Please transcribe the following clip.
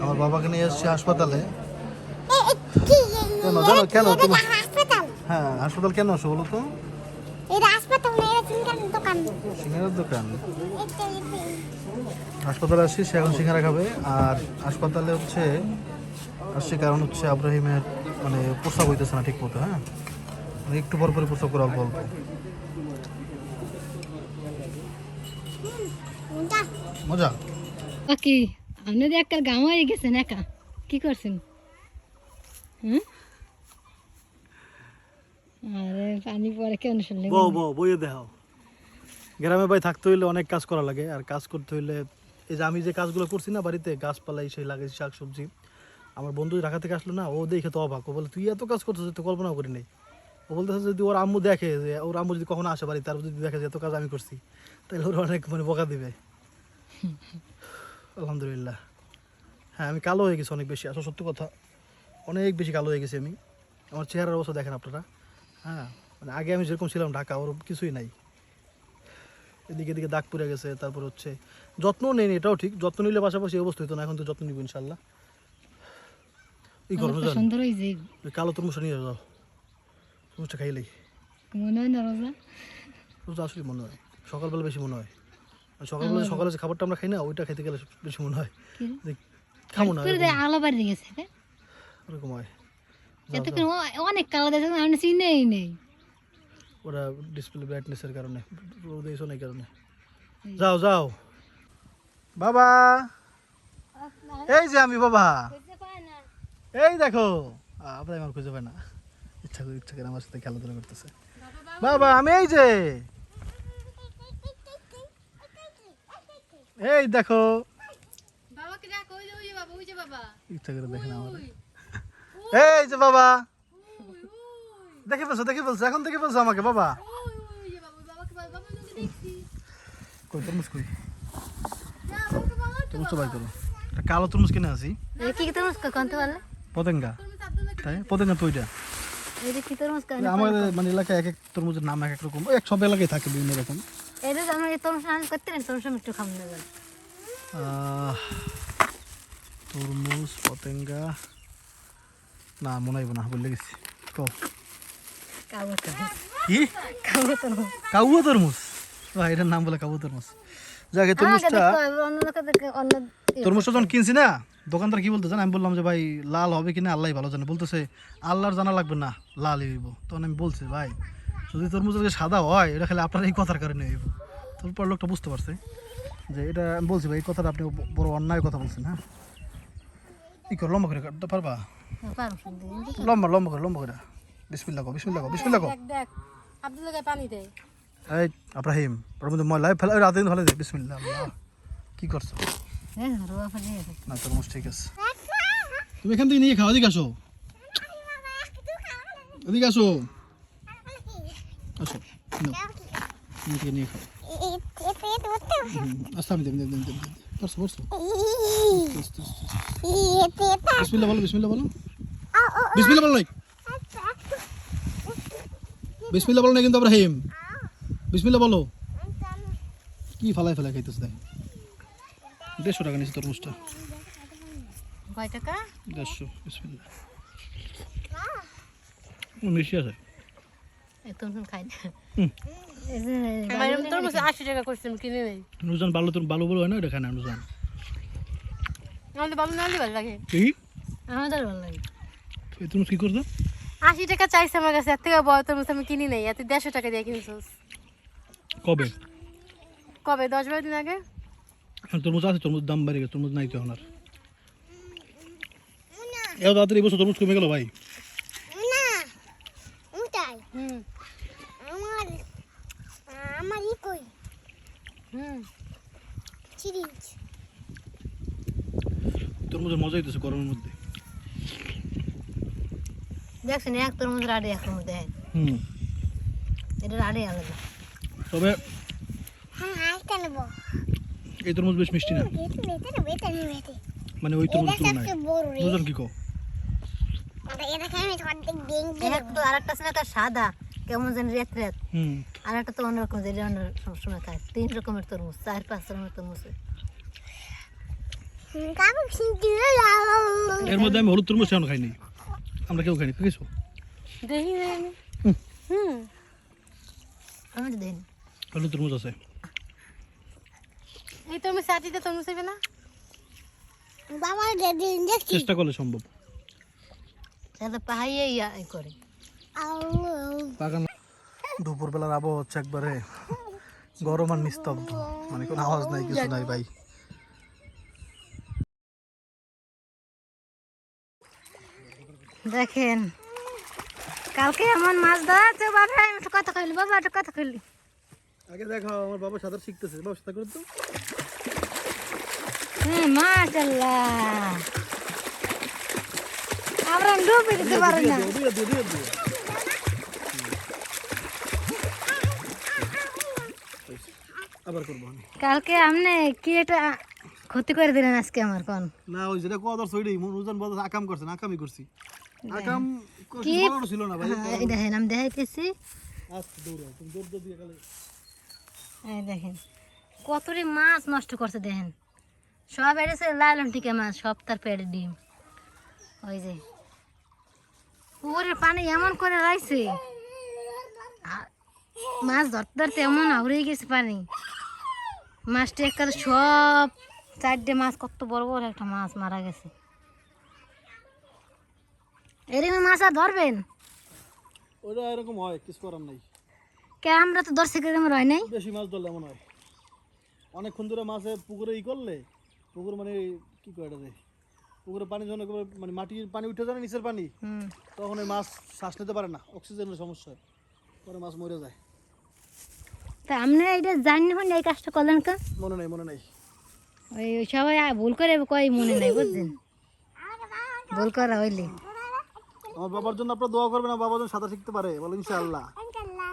আমার বাবাকে নিয়ে এসেছি হাসপাতালে। কেন? জানো কেন তুমি? হ্যাঁ হাসপাতাল কেন আসো বলো তো? এটা হাসপাতাল না এটা চিংড়ার দোকান। সিঙ্গারের দোকান। হাসপাতালে আসছি সে এখন সিঙ্গারা খাবে। আর হাসপাতালে হচ্ছে আসছি কারণ হচ্ছে আব্রাহিমের মানে প্রস্রাব হইতেছে না ঠিক মতো হ্যাঁ? মানে একটু পর পরে প্রস্রাব করে অল্প অল্প। মজা। কি আপনি তো একটা গাম হয়ে গেছেন একা। কি করছেন? হুম? আরে পানি পরে কেন শুনলে বউ বউ বইয়ে দেখাও। গ্রামে ভাই থাকতে হইলে অনেক কাজ করা লাগে আর কাজ করতে হইলে এই যে আমি যে কাজগুলো করছি না বাড়িতে গাছপালাই সেই লাগাইছি শাক সবজি আমার বন্ধু ঢাকা থেকে আসলো না ও দেখে তো অবাক ও বলে তুই এত কাজ করতেছিস তো কল্পনা করি নাই। ও বলতেছে যদি ওর আম্মু দেখে যে ওর আম্মু যদি কখনো আসে বাড়ি তার যদি দেখে যে এত কাজ আমি করছি তাহলে ওর অনেক মানে বকা দিবে। আলহামদুলিল্লাহ। হ্যাঁ আমি কালো হয়ে গেছি অনেক বেশি আসলে সত্যি কথা। অনেক বেশি কালো হয়ে গেছি আমি। আমার চেহারার অবস্থা দেখেন আপনারা। হ্যাঁ মানে আগে আমি যেরকম ছিলাম ঢাকা ওর কিছুই নাই। এদিকে এদিকে দাগ পড়ে গেছে তারপর হচ্ছে যত্ন নেই এটাও ঠিক। যত্ন নিলে পাশাপাশি অবস্থা হতো না এখন তো যত্ন নিব ইনশাল্লাহ এই গরম কালো তরমুজটা নিয়ে যাও। তরমুজটা খাইলেই। মনে হয় না রোজা? তরমুজটা আসলে মনে হয়। সকালবেলা বেশি মনে হয়। সকালবেলা সকালে যে খাবারটা আমরা খাই না ওইটা খেতে গেলে বেশি মনে হয়। খাব না আলো বাড়ি গেছে হ্যাঁ। হয় এতক্ষণ অনেক কালো দেখে আমি চিনেই নেই। ওরা ডিসপ্লে ব্রাইটনেসের কারণে রোদ এসো এই কারণে। যাও যাও। বাবা! এই যে আমি বাবা। এই দেখো। আপনার আমার খুঁজে পায় না। ইচ্ছা করে ইচ্ছা করে আমার সাথে খেলাধুলা করতেছে। বাবা আমি এই যে এই দেখো। বাবাকে ডাক ওই যে বাবা ওই যে বাবা। ইচ্ছা করে দেখে আমার এই যে বাবা। দেখে ফেলছো দেখে ফেলছো এখন দেখে ফেলছো আমাকে বাবা। কই তরমুজ কই? বাই করো। কালো তরমুজ কিনে আসি কি পতেঙ্গা। তাই? পতেঙ্গা তো ওইটা। এই যে কি তরমুজ কোন আমাদের মানে এলাকায় এক এক তরমুজের নাম এক এক রকম। এক সব এলাকায় থাকে বিভিন্ন রকম। করতে না একটু তরমুজ পতেঙ্গা না মনে হইব না বললে গেছি কও তরমুজ কি তরমুজ কাউয়া তরমুজ বাহ এটার নাম বলে কাউয়া তরমুজ যাক তরমুজটা যখন কিনছি না দোকানদার কি বলতে আমি বললাম যে ভাই লাল হবে কিনা আল্লাহ ভালো জানে বলতেছে আল্লাহর জানা লাগবে না লাল হইব তখন আমি বলছি ভাই যদি তরমুজ সাদা হয় এটা খালি আপনার এই কথার কারণে হইব। তারপর লোকটা বুঝতে পারছে যে এটা আমি বলছি ভাই এই কথাটা আপনি বড় অন্যায় কথা বলছেন হ্যাঁ? কি করো লম্বা করে কাটতে পারবা? লম্বা লম্বা করে লম্বা করে। বিসমিল্লা কো বিসমিল্লা কো বিসমিল্লা কো দেখ আব্দুল পানি দেয় এই আব্রাহিম ওর মধ্যে ময়লা ফেলা রাতে দিন ফেলে দে বিসমিল্লা আল্লাহ কি করছ? হ্যাঁ না তরমুজ ঠিক আছে। তুমি এখান থেকে নিয়ে খাও এদিকে আসো। এদিকে আসো। আসো থেকে নিয়ে খাও? হুম, আমি দেব দেব দেব দেব পারছ পারছ আস্তে, আস্তে, আস্তে। বিসমিল্লা বলো বিসমিল্লা বলো। বিসমিল্লা বলো নাই। বিসমিল্লা বলো না কিন্তু আব্রাহিম। বিসমিল্লা বলো। কি ফালাই ফেলাই খাইতেছে দেখ। দেড়শো টাকা নিয়েছে তরমুজটা। কয় টাকা? দেড়শো বিসমিল্লা আছে একদম খাই না হুম। তরমুজ আশি টাকা হয় চাইছে আমার কাছে এর থেকে বড় তরমুজ আমি কিনি নাই এত দেড়শো টাকা দিয়ে কিনছিস। কবে? কবে? দশ বারো দিন আগে? তরমুজ আছে তরমুজ দাম বেড়ে গেছে তরমুজ নাই তো এখন আর। এত তাড়াতাড়ি বছর তরমুজ কমে গেল ভাই না উঠাই হুম আমার আমার ই কই হুম সিরিজ তরমুজের মজা হইতেছে গরমের মধ্যে। দেখছেন এক আড়ে এক তরমুজ দেয় হুম। এটা আড়ে আলাদা। তবে হ্যাঁ এই তরমুজ বেশ মিষ্টি না? মানে ওই তরমুজ নুজান কি কো সাদা। কেমন যেন রেত রেত। হুম। আর একটা তো অন্যরকম যেটা অন্য সবসময় খায়। তিন রকমের তরমুজ চার পাঁচ রকমের তরমুজ এর মধ্যে আমি হলুদ তরমুজ সেখানে খাইনি। আমরা কেউ খাইনি কিছু হলুদ তরমুজ আছে। এই তরমুজ সাথীতে তরমুজ হবে না? চেষ্টা করলে সম্ভব। ইয়া দুপুরবেলার আবহাওয়া হচ্ছে একবারে গরম আর নিস্তব্ধ। মানে কোনো আওয়াজ নাই কিছু নাই ভাই। দেখেন। কালকে এমন মাছ ধরাতে বাবা আমি একটা কথা কইলি বাবা একটা কথা কইলি। আগে দেখো আমার বাবা সাঁতার শিখতেছে বাবা সাঁতার করে তো হ্যাঁ মাশাল্লাহ আমরা ডুবে দিতে পারি না। আবার করব কালকে আপনি কি এটা ক্ষতি করে দিলেন আজকে আমার কোন? না ওই যেটা কদর সইডি মনুজন বল আকাম করছেন আকামই করছি, কি? এই দেখেন আমি দেখাইতেছি। এই দেখেন কতটি মাছ নষ্ট করছে দেখেন। সব এড়েছে লাইলন টিকে মাছ সব তার পেটে ডিম। ওই যে পুকুরের পানি এমন করে রাখছে মাছ ধরতে ধরতে এমন আউড়ে গেছে পানি। মাছটা একেবারে সব চারটে মাছ কত বড় বড় একটা মাছ মারা গেছে। এরকম মাছ আর ধরবেন? ওটা এরকম হয় কিছু করার নাই। কে আমরা তো দর্শক এরকম হয় নাই? বেশি মাছ ধরলে এমন হয়। অনেকক্ষণ ধরে মাছে পুকুরে ই করলে পুকুর মানে কি কয় এটা পুকুরে পানি যখন মানে মাটির পানি উঠে যায় নিচের পানি তখন ওই মাছ শ্বাস নিতে পারে না অক্সিজেনের সমস্যা হয়। পরে মাছ মরে যায়। তা আপনি এটা জানি হন এই কাজটা করলেন কেন? মনে নেই মনে নেই। ওই সবাই ভুল করে কই মনে নাই বুঝছেন? ভুল করা হইলে। আমার বাবার জন্য আপনারা দোয়া করবেন আমার বাবার জন্য সাঁতার শিখতে পারে। বলো ইনশাআল্লাহ। ইনশাআল্লাহ